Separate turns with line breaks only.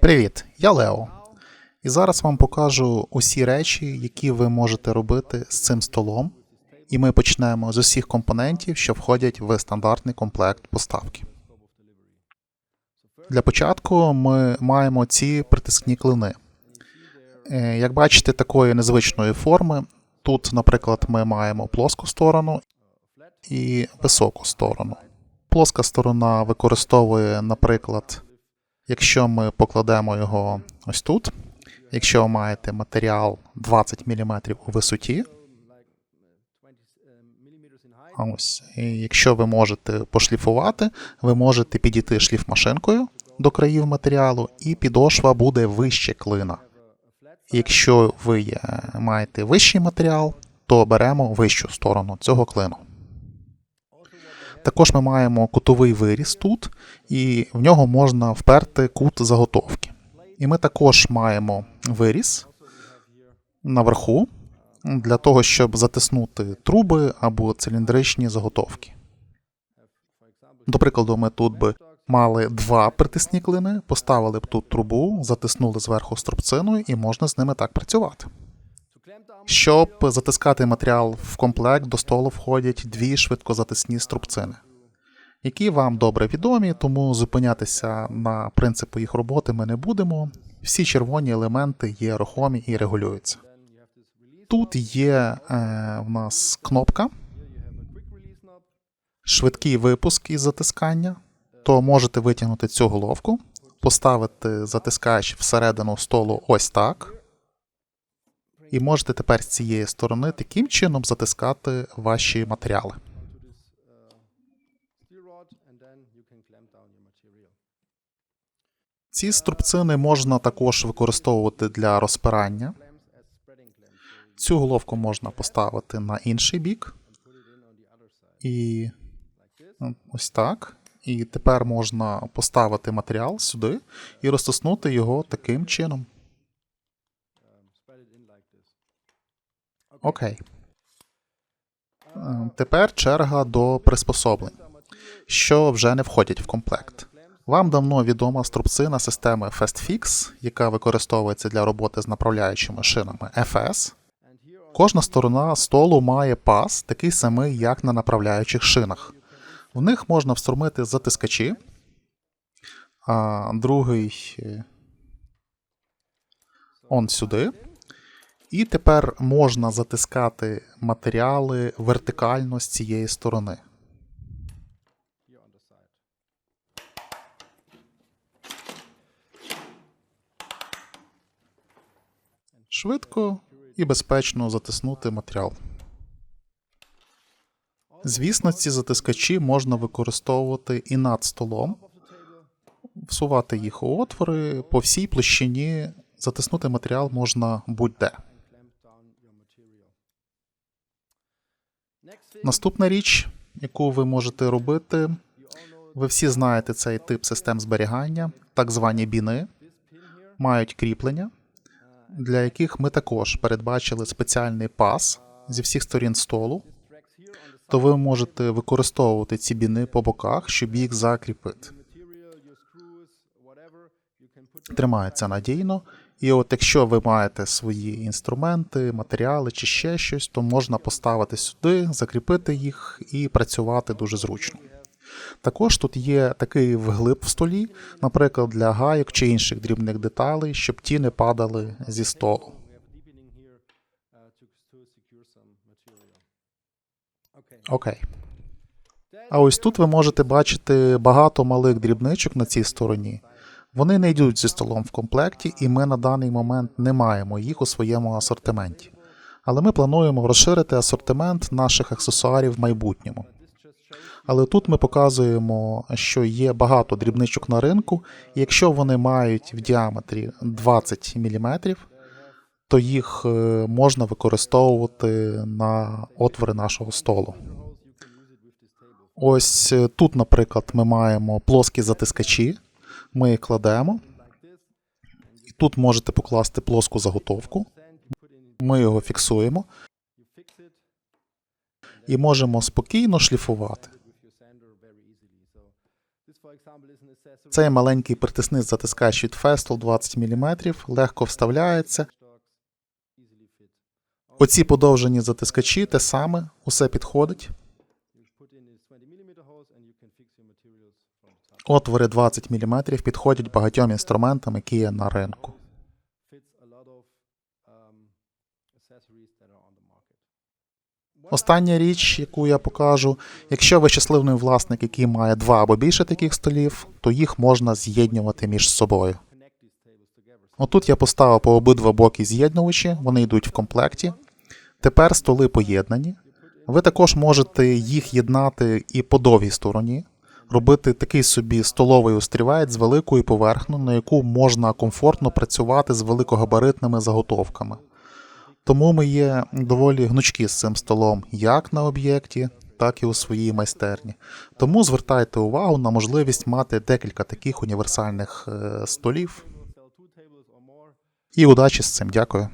Привіт, я Лео. І зараз вам покажу усі речі, які ви можете робити з цим столом. І ми почнемо з усіх компонентів, що входять в стандартний комплект поставки. Для початку ми маємо ці притискні клини. Е, Як бачите, такої незвичної форми. Тут, наприклад, ми маємо плоску сторону і високу сторону. Плоска сторона використовує, наприклад, якщо ми покладемо його ось тут, якщо ви маєте матеріал 20 мм у висоті, ось, і якщо ви можете пошліфувати, ви можете підійти шліфмашинкою до країв матеріалу, і підошва буде вище клина. Якщо ви маєте вищий матеріал, то беремо вищу сторону цього клину. Також ми маємо кутовий виріз тут, і в нього можна вперти кут заготовки. І ми також маємо виріз наверху для того, щоб затиснути труби або циліндричні заготовки. До прикладу, ми тут би мали два притисні клини, поставили б тут трубу, затиснули зверху струбциною і можна з ними так працювати. Щоб затискати матеріал в комплект, до столу входять дві швидкозатисні струбцини, які вам добре відомі, тому зупинятися на принципу їх роботи ми не будемо. Всі червоні елементи є рухомі і регулюються. Тут є е, в нас кнопка, швидкий випуск із затискання, то можете витягнути цю головку, поставити затискач всередину столу ось так. І можете тепер з цієї сторони таким чином затискати ваші матеріали. Ці струбцини можна також використовувати для розпирання. Цю головку можна поставити на інший бік. І ну, ось так. І тепер можна поставити матеріал сюди і розтиснути його таким чином. Окей. Е, Тепер черга до приспособлень, що вже не входять в комплект. Вам давно відома струбцина системи FastFix, яка використовується для роботи з направляючими шинами FS. Кожна сторона столу має паз, такий самий, як на направляючих шинах. В них можна встромити затискачі, а другий е, он сюди. І тепер можна затискати матеріали вертикально з цієї сторони. Швидко і безпечно затиснути матеріал. Звісно, ці затискачі можна використовувати і над столом, всувати їх у отвори по всій площині. Затиснути матеріал можна будь-де. Наступна річ, яку ви можете робити, ви всі знаєте цей тип систем зберігання, так звані біни, мають кріплення, для яких ми також передбачили спеціальний пас зі всіх сторін столу, то ви можете використовувати ці біни по боках, щоб їх закріпити. Тримається надійно. І от якщо ви маєте свої інструменти, матеріали чи ще щось, то можна поставити сюди, закріпити їх і працювати дуже зручно. Також тут є такий вглиб в столі, наприклад, для гайок чи інших дрібних деталей, щоб ті не падали зі столу. Окей. А ось тут ви можете бачити багато малих дрібничок на цій стороні. Вони не йдуть зі столом в комплекті, і ми на даний момент не маємо їх у своєму асортименті. Але ми плануємо розширити асортимент наших аксесуарів в майбутньому. Але тут ми показуємо, що є багато дрібничок на ринку, і якщо вони мають в діаметрі 20 мм, то їх е, можна використовувати на отвори нашого столу. Ось е, тут, наприклад, ми маємо плоскі затискачі. Ми кладемо. І тут можете покласти плоску заготовку. Ми його фіксуємо. І можемо спокійно шліфувати. Цей маленький притисниць затискач від Festool 20 мм легко вставляється. Оці подовжені затискачі те саме, усе підходить. Отвори 20 мм підходять багатьом інструментам, які є на ринку. Остання річ, яку я покажу, якщо ви щасливий власник, який має два або більше таких столів, то їх можна з'єднувати між собою. Отут я поставив по обидва боки з'єднувачі, вони йдуть в комплекті. Тепер столи поєднані. Ви також можете їх єднати і по довгій стороні, робити такий собі столовий острівець з великою поверхнею, на яку можна комфортно працювати з великогабаритними заготовками. Тому ми є доволі гнучкі з цим столом як на об'єкті, так і у своїй майстерні. Тому звертайте увагу на можливість мати декілька таких універсальних е, столів. І удачі з цим. Дякую.